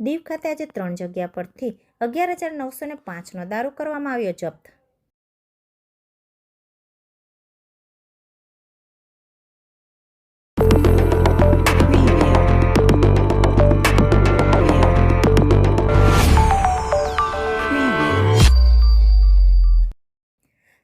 દીવ ખાતે આજે ત્રણ જગ્યા પરથી અગિયાર હજાર નવસો ને પાંચનો દારૂ કરવામાં આવ્યો જપ્ત.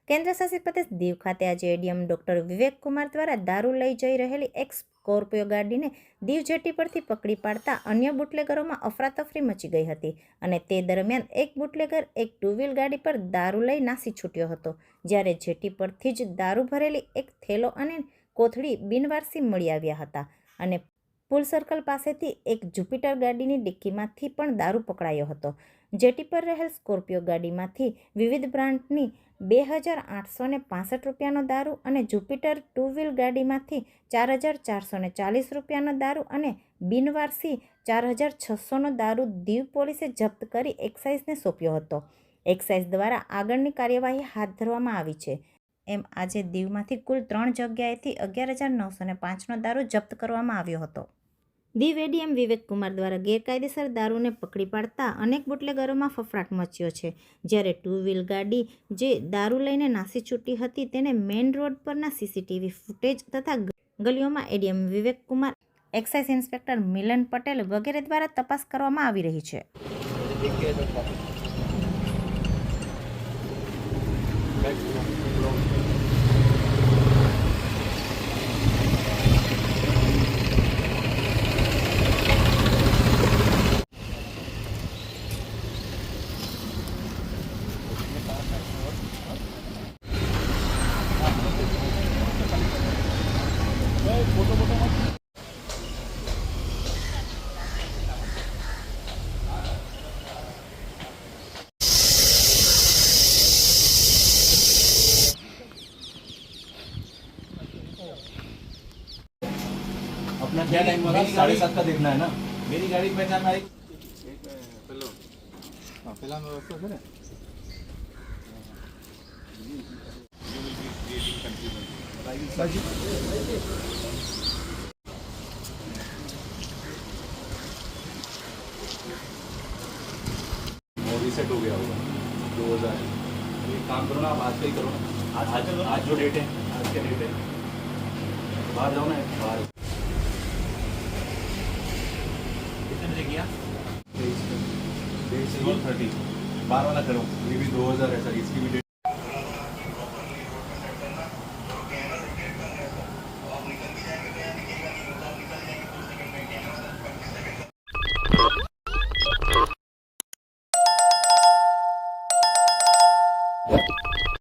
કેન્દ્રશાસિત પ્રદેશ દીવ ખાતે આજે એડીએમ ડોક્ટર વિવેક કુમાર દ્વારા દારૂ લઈ જઈ રહેલી એક સ્કોર્પિયો ગાડીને દીવ જેટી પરથી પકડી પાડતા અન્ય બુટલેગરોમાં અફરાતફરી મચી ગઈ હતી અને તે દરમિયાન એક બુટલેગર એક ટુ વ્હીલ ગાડી પર દારૂ લઈ નાસી છૂટ્યો હતો. જ્યારે જેટી પરથી જ દારૂ ભરેલી એક થેલો અને કોથળી બિનવારસી મળી આવ્યા હતા અને પુલ સર્કલ પાસેથી એક જુપિટર ગાડીની ડિક્કીમાંથી પણ દારૂ પકડાયો હતો. જેટી પર રહેલ સ્કોર્પિયો ગાડીમાંથી વિવિધ બ્રાન્ડની બે હજાર આઠસો ને પાસઠ રૂપિયાનો દારૂ અને જુપિટર ટુ વ્હીલ ગાડીમાંથી ચાર હજાર ચારસો ને ચાલીસ રૂપિયાનો દારૂ અને બિનવારસી ચાર હજાર છસોનો દારૂ દીવ પોલીસે જપ્ત કરી એક્સાઇઝને સોંપ્યો હતો. એક્સાઇઝ દ્વારા આગળની કાર્યવાહી હાથ ધરવામાં આવી છે. એમ આજે દીવમાંથી કુલ ત્રણ જગ્યાએથી અગિયાર હજાર નવસો ને પાંચનો દારૂ જપ્ત કરવામાં આવ્યો હતો. દીવ એડીએમ વિવેક કુમાર દ્વારા ગેરકાયદેસર દારૂને પકડી પાડતા અનેક બુટલેગરોમાં ફફડાટ મચ્યો છે. જ્યારે ટુ વ્હીલ ગાડી જે દારૂ લઈને નાસી છૂટી હતી તેને મેઇન રોડ પરના સીસીટીવી ફૂટેજ તથા ગલીઓમાં ADM Vivek Kumar, excise inspector Milan Patel વગેરે દ્વારા તપાસ કરવામાં આવી રહી છે. अपना क्या टाइम होगा साढ़े सात का देखना है ना? मेरी गाड़ी पहचान आई हाँ, सेट हो गया होगा। दो हज़ार। काम करो ना आप आज का ही करो। ना आज आज जो डेट है आज क्या डेट है। बाहर जाओ ना बाहर। कितने बजे किया तेईस थर्टी बारह वाला करो ये भी दो हज़ार है सर इसकी भी डेट